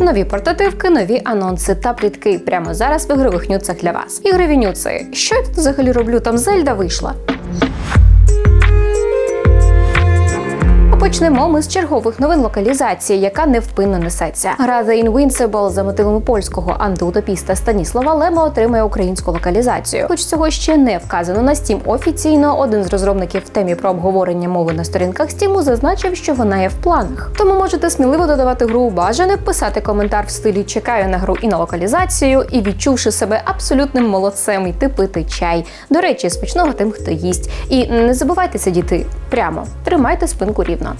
Нові портативки, нові анонси та плітки прямо зараз в ігрових нюцах для вас. Ігрові нюци. Що я тут взагалі роблю? Там Зельда вийшла. Почнемо ми з чергових новин локалізації, яка невпинно несеться. Гра The Invincible за мотивами польського антиутопіста Станіслава Лема отримає українську локалізацію. Хоч цього ще не вказано на Steam офіційно, один з розробників в темі про обговорення мови на сторінках Steam зазначив, що вона є в планах. Тому можете сміливо додавати гру у бажане, писати коментар в стилі Чекаю на гру і на локалізацію, і відчувши себе абсолютним молодцем, йти пити чай. До речі, смачного тим, хто їсть. І не забувайте сидіти прямо, тримайте спинку рівно.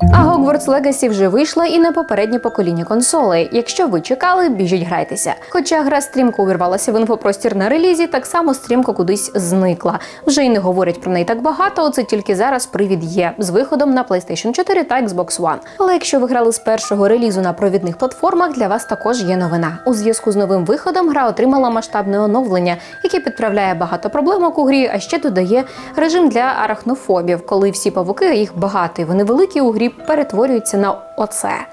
А Hogwarts Legacy вже вийшла і на попереднє покоління консолей. Якщо ви чекали, біжіть грайтеся. Хоча гра стрімко увірвалася в інфопростір на релізі, так само стрімко кудись зникла. Вже й не говорять про неї так багато. Це тільки зараз привід є з виходом на PlayStation 4 та Xbox One. Але якщо ви грали з першого релізу на провідних платформах, для вас також є новина. У зв'язку з новим виходом гра отримала масштабне оновлення, яке підправляє багато проблемок у грі, а ще додає режим для арахнофобів, коли всі павуки, їх багато, вони великі у грі перетворюються на оце.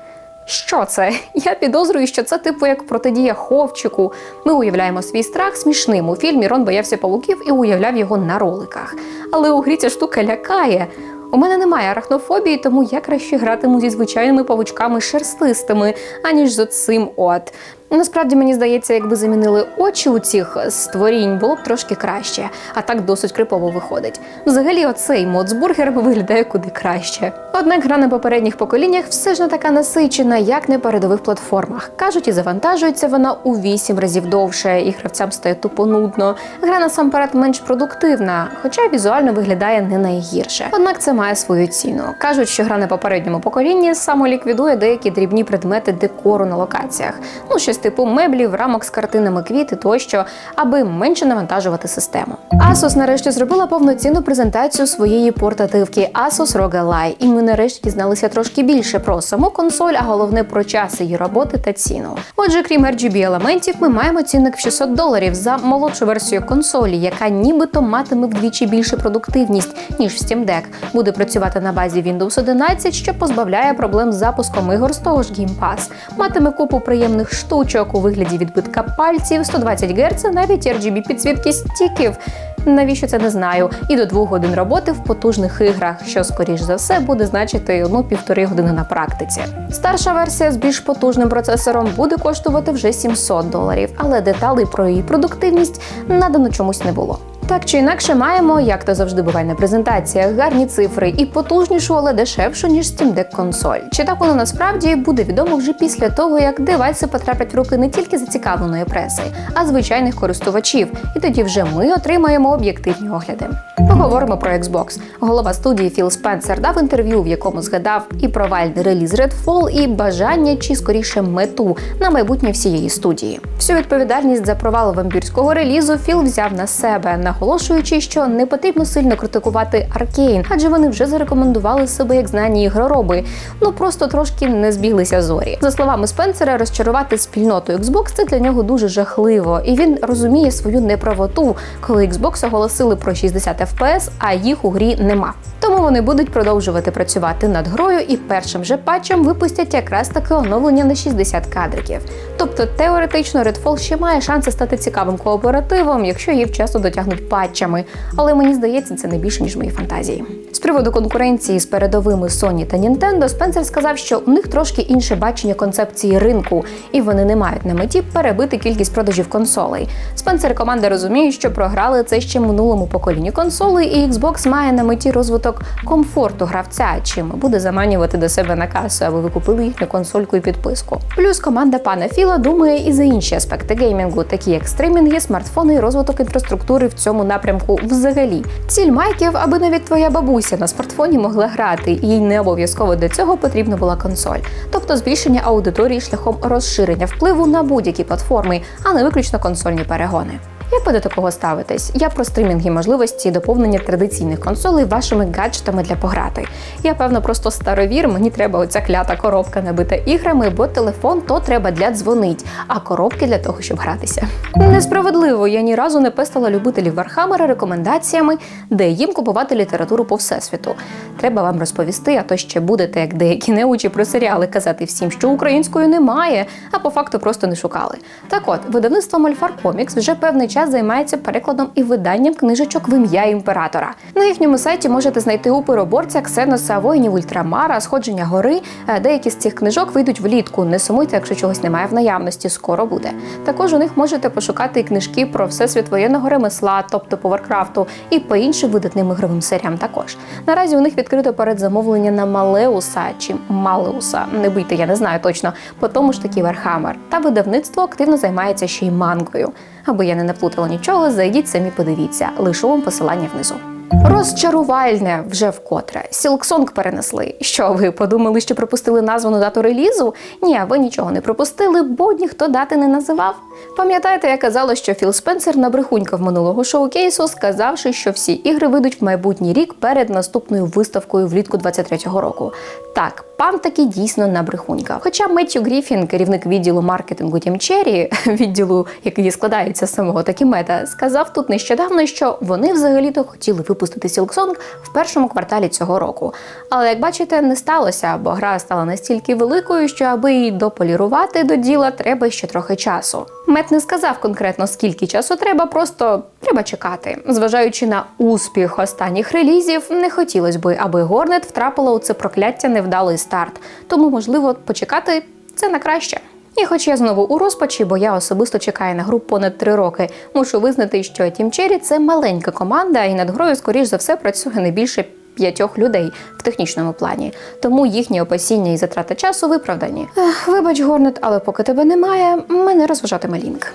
Що це? Я підозрюю, що це типу як протидія ховчику. Ми уявляємо свій страх смішним. У фільмі Рон боявся павуків і уявляв його на роликах. Але у грі ця штука лякає. У мене немає арахнофобії, тому я краще гратиму зі звичайними павучками шерстистими, аніж з оцим от. Насправді мені здається, якби замінили очі у цих створінь, було б трошки краще, а так досить крипово виходить. Взагалі, оцей бургерами виглядає куди краще. Однак гра на попередніх поколіннях все ж не така насичена, як на передових платформах. Кажуть, і завантажується вона у вісім разів довше, і гравцям стає тупо нудно. Гра насамперед менш продуктивна, хоча візуально виглядає не найгірше. Однак це має свою ціну. Кажуть, що гра на попередньому поколінні самоліквідує деякі дрібні предмети декору на локаціях. Ну, щось типу меблів, рамок з картинами квіти тощо, аби менше навантажувати систему. Asus нарешті зробила повноцінну презентацію своєї портативки Asus ROG Ally, і ми нарешті дізналися трошки більше про саму консоль, а головне про час її роботи та ціну. Отже, крім RGB елементів, ми маємо цінник в 600 доларів за молодшу версію консолі, яка нібито матиме вдвічі більше продуктивність ніж в Steam Deck. Буде працювати на базі Windows 11, що позбавляє проблем з запуском ігор з того ж Game Pass. Матиме купу приємних штучок у вигляді відбитка пальців, 120 Гц, навіть RGB підсвітки стіків. Навіщо це не знаю? І до двох годин роботи в потужних іграх, що скоріш за все буде значити одну півтори години на практиці. Старша версія з більш потужним процесором буде коштувати вже 700 доларів, але деталей про її продуктивність надано чомусь не було. Так чи інакше маємо, як то завжди буває на презентаціях, гарні цифри і потужнішу, але дешевшу, ніж Steam Deck консоль. Чи так воно насправді буде відомо вже після того, як девайси потраплять в руки не тільки зацікавленої преси, а звичайних користувачів, і тоді вже ми отримаємо об'єктивні огляди. Поговоримо про Xbox. Голова студії Філ Спенсер дав інтерв'ю, в якому згадав і провальний реліз Redfall, і бажання, чи скоріше мету на майбутнє всієї студії. Всю відповідальність за провал вампірського релізу Філ взяв на себе, наголошуючи, що не потрібно сильно критикувати Аркейн, адже вони вже зарекомендували себе як знані ігророби. Ну просто трошки не збіглися зорі. За словами Спенсера, розчарувати спільноту Xbox це для нього дуже жахливо, і він розуміє свою неправоту, коли Xbox оголосили про 60 FPS, а їх у грі нема. Тому вони будуть продовжувати працювати над грою і першим же патчем випустять якраз таке оновлення на 60 кадриків. Тобто теоретично Redfall ще має шанси стати цікавим кооперативом, якщо її вчасно дотягнуть патчами. Але мені здається, це не більше ніж мої фантазії. З приводу конкуренції з передовими Sony та Nintendo, Спенсер сказав, що у них трошки інше бачення концепції ринку, і вони не мають на меті перебити кількість продажів консолей. Спенсер команда розуміють, що програли це ще минулому поколінню консолей, і Xbox має на меті розвиток комфорту гравця, чим буде заманювати до себе на касу, аби ви купили їхню консольку і підписку. Плюс команда пана Філа думає і за інші аспекти геймінгу, такі як стримінги, смартфони і розвиток інфраструктури в цьому напрямку взагалі. Ціль майків, аби навіть твоя бабуся на смартфоні могла грати, і їй не обов'язково для цього потрібна була консоль, тобто збільшення аудиторії шляхом розширення впливу на будь-які платформи, а не виключно консольні перегони. Як ви до такого ставитесь? Я про стрімінги можливості доповнення традиційних консолей вашими гаджетами для пограти. Я певно просто старовір. Мені треба оця клята коробка набита іграми, бо телефон то треба для дзвонить, а коробки для того, щоб гратися. Несправедливо, я ні разу не пестила любителів Вархаммера рекомендаціями, де їм купувати літературу по всесвіту. Треба вам розповісти, а то ще будете, як деякі неучі про серіали, казати всім, що української немає, а по факту просто не шукали. Так от, видавництво Мольфар Комікс вже певний час займається перекладом і виданням книжечок в ім'я імператора. На їхньому сайті можете знайти у пироборця, Ксеноса, воїнів Ультрамара, сходження гори. Е, Деякі з цих книжок вийдуть влітку. Не сумуйте, якщо чогось немає в наявності, скоро буде. Також у них можете пошукати і книжки про всесвіт воєнного ремесла, тобто по Варкрафту, і по іншим видатним ігровим серіям також. Наразі у них відкрито передзамовлення на Малеуса чи Малеуса. Не бийте, я не знаю точно, по тому ж таки Вархаммер. Та видавництво активно займається ще й мангою. Аби я не наплутала нічого, зайдіть самі подивіться. Лишу вам посилання внизу. Розчарувальне вже вкотре. Сілксонг перенесли. Що ви подумали, що пропустили названу дату релізу? Ні, ви нічого не пропустили, бо ніхто дати не називав. Пам'ятаєте, я казала, що Філ Спенсер набрехунькав минулого шоу-кейсу, сказавши, що всі ігри вийдуть в майбутній рік перед наступною виставкою влітку 23-го року. Так, пан таки дійсно набрехунькав. Хоча Меттю Гріфін, керівник відділу маркетингу Тім Черрі, відділу, який складається з самого Такімета, сказав тут нещодавно, що вони взагалі-то хотіли випустити Сілксонг в першому кварталі цього року. Але як бачите, не сталося, бо гра стала настільки великою, що аби її дополірувати до діла, треба ще трохи часу. Мет не сказав конкретно скільки часу треба, просто треба чекати. Зважаючи на успіх останніх релізів, не хотілося би, аби Горнет втрапила у це прокляття невдалий старт. Тому, можливо, почекати це на краще. І хоч я знову у розпачі, бо я особисто чекаю на гру понад три роки, мушу визнати, що Team Cherry – це маленька команда, і над грою, скоріш за все, працює не більше п'ятьох людей в технічному плані. Тому їхні опасіння і затрата часу виправдані. Ех, вибач, Горнет, але поки тебе немає, мене розважатиме лінк.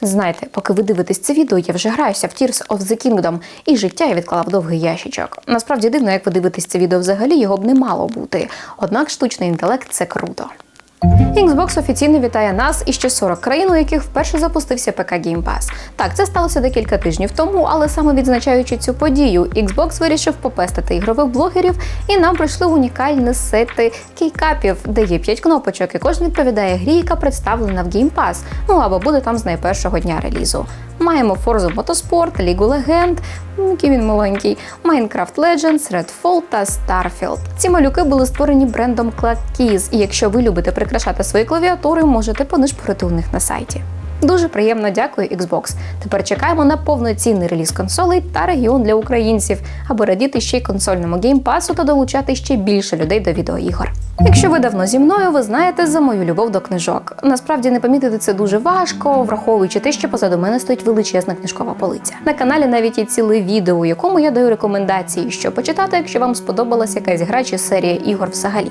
Знаєте, поки ви дивитесь це відео, я вже граюся в Tears of the Kingdom, і життя я відклала в довгий ящичок. Насправді дивно, як ви дивитесь це відео взагалі, його б не мало бути. Однак штучний інтелект це круто. Thank you. Xbox офіційно вітає нас і ще 40 країн, у яких вперше запустився ПК Game Pass. Так, це сталося декілька тижнів тому, але саме відзначаючи цю подію, Xbox вирішив попестити ігрових блогерів, і нам прийшли унікальні сети кейкапів, де є 5 кнопочок, і кожен відповідає грі, яка представлена в Game Pass, ну або буде там з найпершого дня релізу. Маємо Forza Motorsport, Legend, м, який він маленький, Minecraft Legends, Redfall та Starfield. Ці малюки були створені брендом Cloud Keys, і якщо ви любите прикрашати свої клавіатури, можете понишпорити у них на сайті. Дуже приємно дякую Xbox. Тепер чекаємо на повноцінний реліз консолей та регіон для українців, аби радіти ще й консольному геймпасу та долучати ще більше людей до відеоігор. Якщо ви давно зі мною, ви знаєте за мою любов до книжок. Насправді не помітити це дуже важко, враховуючи те, що позаду мене стоїть величезна книжкова полиця. На каналі навіть є ціле відео, у якому я даю рекомендації, що почитати, якщо вам сподобалася якась гра чи серія ігор взагалі.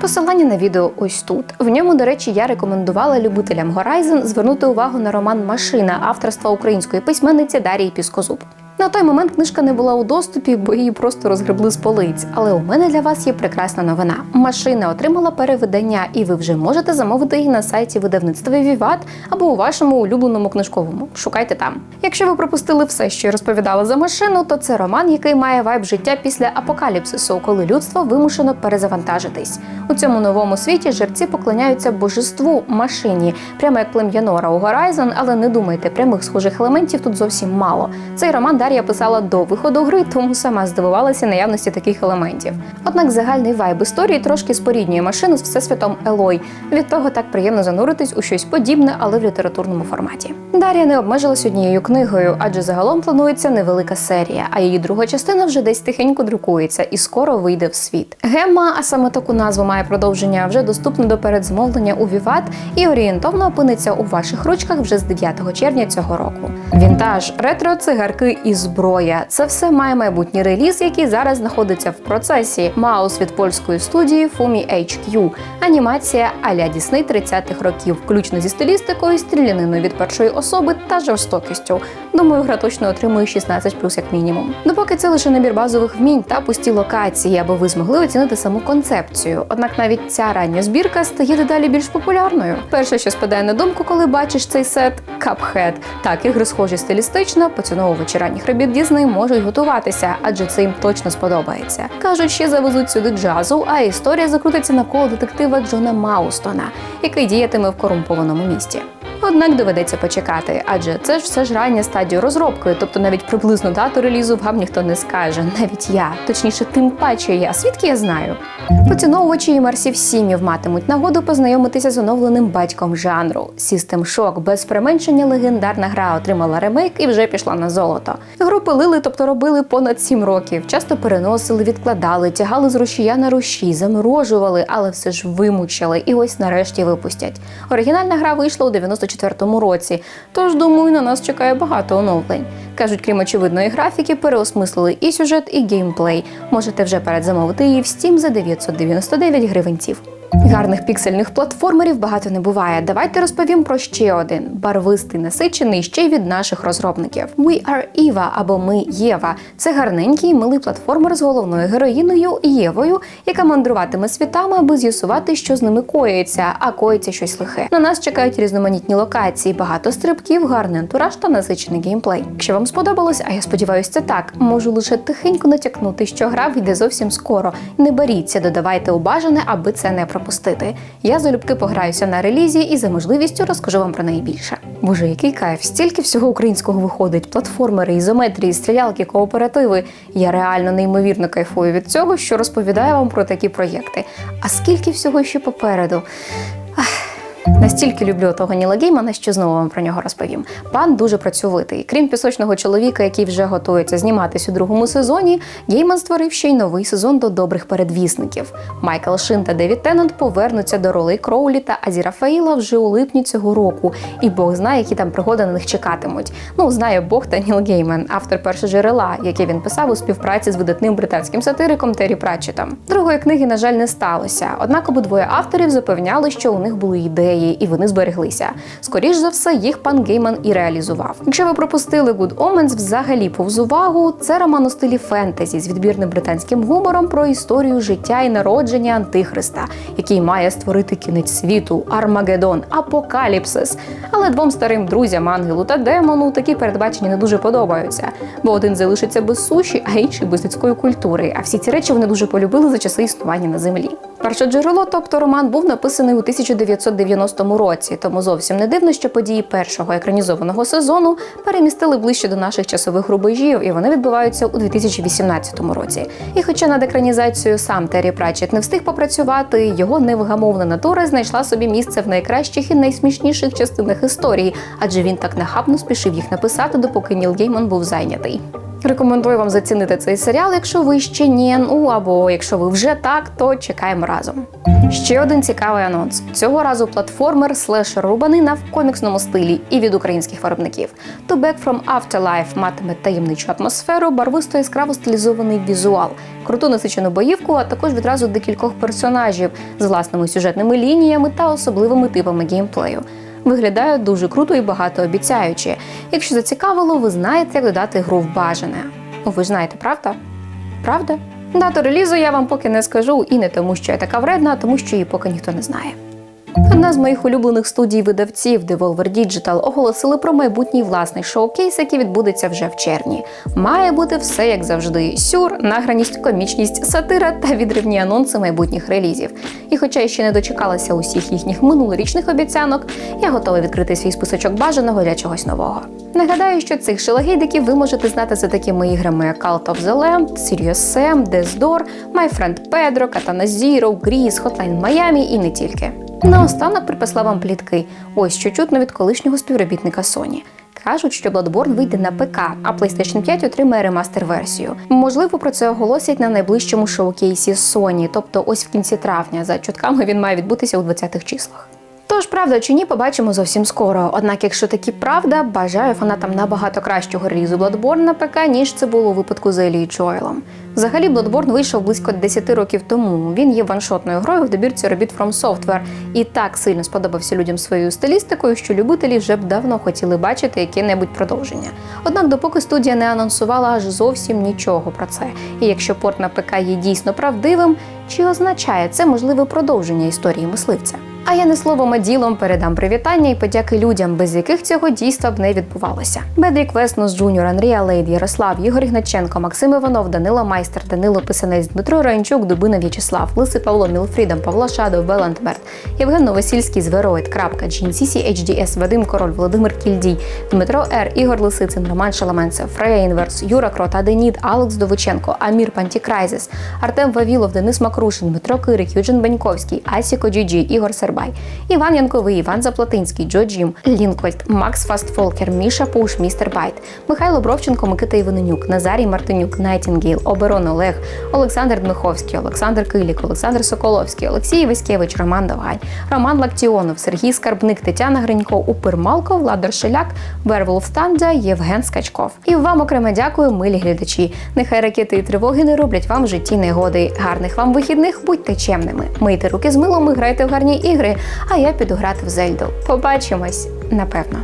Посилання на відео ось тут. В ньому, до речі, я рекомендувала любителям Horizon звернути увагу на роман Машина авторства української письменниці Дарії Піскозуб. На той момент книжка не була у доступі, бо її просто розгребли з полиць. Але у мене для вас є прекрасна новина. Машина отримала перевидання, і ви вже можете замовити її на сайті видавництва Віват або у вашому улюбленому книжковому. Шукайте там. Якщо ви пропустили все, що я розповідала за машину, то це роман, який має вайб життя після апокаліпсису, коли людство вимушено перезавантажитись. У цьому новому світі жерці поклоняються божеству машині, прямо як плем'я Нора у Horizon, але не думайте, прямих схожих елементів тут зовсім мало. Цей роман Дар'я писала до виходу гри, тому сама здивувалася наявності таких елементів. Однак загальний вайб історії трошки споріднює машину з всесвітом Елой. Від того так приємно зануритись у щось подібне, але в літературному форматі. Дар'я не обмежилась однією книгою, адже загалом планується невелика серія, а її друга частина вже десь тихенько друкується і скоро вийде в світ. Гемма, а саме таку назву має продовження, вже доступна до передзамовлення у Віват і орієнтовно опиниться у ваших ручках вже з 9 червня цього року. Вінтаж, ретро, цигарки і зброя. Це все має майбутній реліз, який зараз знаходиться в процесі. Маус від польської студії Fumi HQ. Анімація а-ля Дісней 30-х років, включно зі стилістикою, стріляниною від першої особи та жорстокістю. Думаю, гра точно отримує 16 плюс як мінімум. Допоки це лише набір базових вмінь та пусті локації, аби ви змогли оцінити саму концепцію. Однак навіть ця рання збірка стає дедалі більш популярною. Перше, що спадає на думку, коли бачиш цей сет Cuphead. Так, ігри схожі стилістично, поціновувачі ранніх робіт Дізней можуть готуватися, адже це їм точно сподобається. Кажуть, ще завезуть сюди джазу, а історія закрутиться навколо детектива Джона Маустона, який діятиме в корумпованому місті. Однак доведеться почекати, адже це ж все ж рання стадія розробки, тобто навіть приблизну дату релізу вам ніхто не скаже, навіть я, точніше, тим паче я. Звідки я знаю? Поціновувачі імерсів сімів матимуть нагоду познайомитися з оновленим батьком жанру. System Shock без применшення легендарна гра отримала ремейк і вже пішла на золото. Гру пилили, тобто робили понад сім років. Часто переносили, відкладали, тягали з рушія на рушій, заморожували, але все ж вимучили. І ось нарешті випустять. Оригінальна гра вийшла у 94-му році, тож думаю, на нас чекає багато оновлень. Кажуть, крім очевидної графіки, переосмислили і сюжет, і геймплей. Можете вже передзамовити її в Steam за 999 гривенців. Гарних піксельних платформерів багато не буває. Давайте розповім про ще один барвистий насичений ще й від наших розробників. We are Eva або Ми Єва. Це гарненький милий платформер з головною героїною Євою, яка мандруватиме світами, аби з'ясувати, що з ними коїться, а коїться щось лихе. На нас чекають різноманітні локації, багато стрибків, гарний антураж та насичений геймплей. Якщо вам сподобалось, а я сподіваюся, це так. Можу лише тихенько натякнути, що гра вийде зовсім скоро. Не беріться, додавайте у бажане, аби це не пропустити. Я залюбки пограюся на релізі і за можливістю розкажу вам про неї більше. Боже, який кайф! Стільки всього українського виходить: платформери, ізометрії, стрілялки, кооперативи. Я реально неймовірно кайфую від цього, що розповідаю вам про такі проєкти. А скільки всього ще попереду? Настільки люблю того Ніла Геймана, що знову вам про нього розповім. Пан дуже працьовитий. Крім пісочного чоловіка, який вже готується зніматись у другому сезоні, Гейман створив ще й новий сезон до добрих передвісників. Майкл Шин та Девід Теннант повернуться до ролей Кроулі та Азіра Фаїла вже у липні цього року, і Бог знає, які там пригоди на них чекатимуть. Ну, знає Бог та Ніл Гейман, автор першоджерела, яке він писав у співпраці з видатним британським сатириком Террі Пратчетом. Другої книги, на жаль, не сталося. Однак обидвоє авторів запевняли, що у них були ідеї і вони збереглися. Скоріш за все, їх пан Гейман і реалізував. Якщо ви пропустили Good Omens взагалі повз увагу, це роман у стилі фентезі з відбірним британським гумором про історію життя і народження Антихриста, який має створити кінець світу, Армагеддон, Апокаліпсис. Але двом старим друзям, ангелу та демону, такі передбачення не дуже подобаються, бо один залишиться без суші, а інший без людської культури. А всі ці речі вони дуже полюбили за часи існування на землі. Перше джерело, тобто роман, був написаний у 1990 році, тому зовсім не дивно, що події першого екранізованого сезону перемістили ближче до наших часових рубежів, і вони відбуваються у 2018 році. І хоча над екранізацією сам Террі Пратчет не встиг попрацювати, його невгамовна натура знайшла собі місце в найкращих і найсмішніших частинах історії, адже він так нахабно спішив їх написати, допоки Ніл Гейман був зайнятий. Рекомендую вам зацінити цей серіал, якщо ви ще ні, ну або якщо ви вже так, то чекаємо разом. Ще один цікавий анонс. Цього разу платформер слешер рубанина в коміксному стилі і від українських виробників. To Back from Afterlife матиме таємничу атмосферу, барвисто яскраво стилізований візуал, круту насичену боївку, а також відразу декількох персонажів з власними сюжетними лініями та особливими типами геймплею. Виглядає дуже круто і багатообіцяюче. Якщо зацікавило, ви знаєте, як додати гру в бажане. Ви знаєте, правда? Правда? Дату релізу я вам поки не скажу, і не тому, що я така вредна, а тому, що її поки ніхто не знає. Одна з моїх улюблених студій видавців Devolver Digital оголосили про майбутній власний шоу-кейс, який відбудеться вже в червні. Має бути все як завжди: сюр, награність, комічність, сатира та відривні анонси майбутніх релізів. І хоча я ще не дочекалася усіх їхніх минулорічних обіцянок, я готова відкрити свій списочок бажаного для чогось нового. Нагадаю, що цих шелагейдиків ви можете знати за такими іграми як Cult of the Lamb, Serious Sam, Death Door, My Friend Pedro, Katana Zero, Grease, Hotline Miami і не тільки. Наостанок припасла вам плітки. Ось що чутно від колишнього співробітника Sony. Кажуть, що Bloodborne вийде на ПК, а PlayStation 5 отримає ремастер-версію. Можливо, про це оголосять на найближчому шоу-кейсі Sony, тобто ось в кінці травня. За чутками він має відбутися у 20-х числах. Тож правда чи ні, побачимо зовсім скоро. Однак, якщо таки правда, бажаю фанатам набагато кращого релізу Bloodborne на ПК, ніж це було у випадку з Елі і Джоелом. Взагалі, Bloodborne вийшов близько 10 років тому. Він є ваншотною грою в добірці робіт From Software і так сильно сподобався людям своєю стилістикою, що любителі вже б давно хотіли бачити яке-небудь продовження. Однак, допоки студія не анонсувала аж зовсім нічого про це. І якщо порт на ПК є дійсно правдивим, чи означає це можливе продовження історії мисливця? А я не словом, а ділом передам привітання і подяки людям, без яких цього дійства б не відбувалося. Бедрік Веснус Джуніор, Андрія Лейд, Ярослав, Ігор Ігначенко, Максим Іванов, Данило Майстер, Данило Писанець, Дмитро Раєнчук, Дубина В'ячеслав, Лиси Павло, Мілфрідом, Павло Шадов, Беландберт, Євген Новосільський, Звероїд, Крапка, Джінсісі, HDS, Вадим Король, Володимир Кільдій, Дмитро Р, Ігор Лисицин, Роман Шаламенцев, Фрея Інверс, Юра Крот, Аденіт, Алекс Довиченко, Амір Пантікрайзес, Артем Вавілов, Денис Макрушин, Дмитро Кирик, Юджин Баньковський, Асіко Джіджі, Ігор Сербай, Іван Янковий, Іван Заплатинський, Джо Джім, Лінкольд, Макс Фастфолкер, Міша Пуш, Містер Байт, Михайло Бровченко, Микита Іваненюк, Назарій Мартинюк, Найтінгейл, Оберон Олег, Олександр Дмиховський, Олександр Килік, Олександр Соколовський, Олексій Васькевич, Роман Довгань, Роман Лактіонов, Сергій Скарбник, Тетяна Гринько, Упир Малко, Владар Шеляк, Верволф Тандя, Євген Скачков. І вам окремо дякую, милі глядачі. Нехай ракети і тривоги не роблять вам в житті негоди. Гарних вам вихідних, будьте чемними. Мийте руки з милом і грайте в гарні ігри. А я піду грати в Зельду. Побачимось, напевно.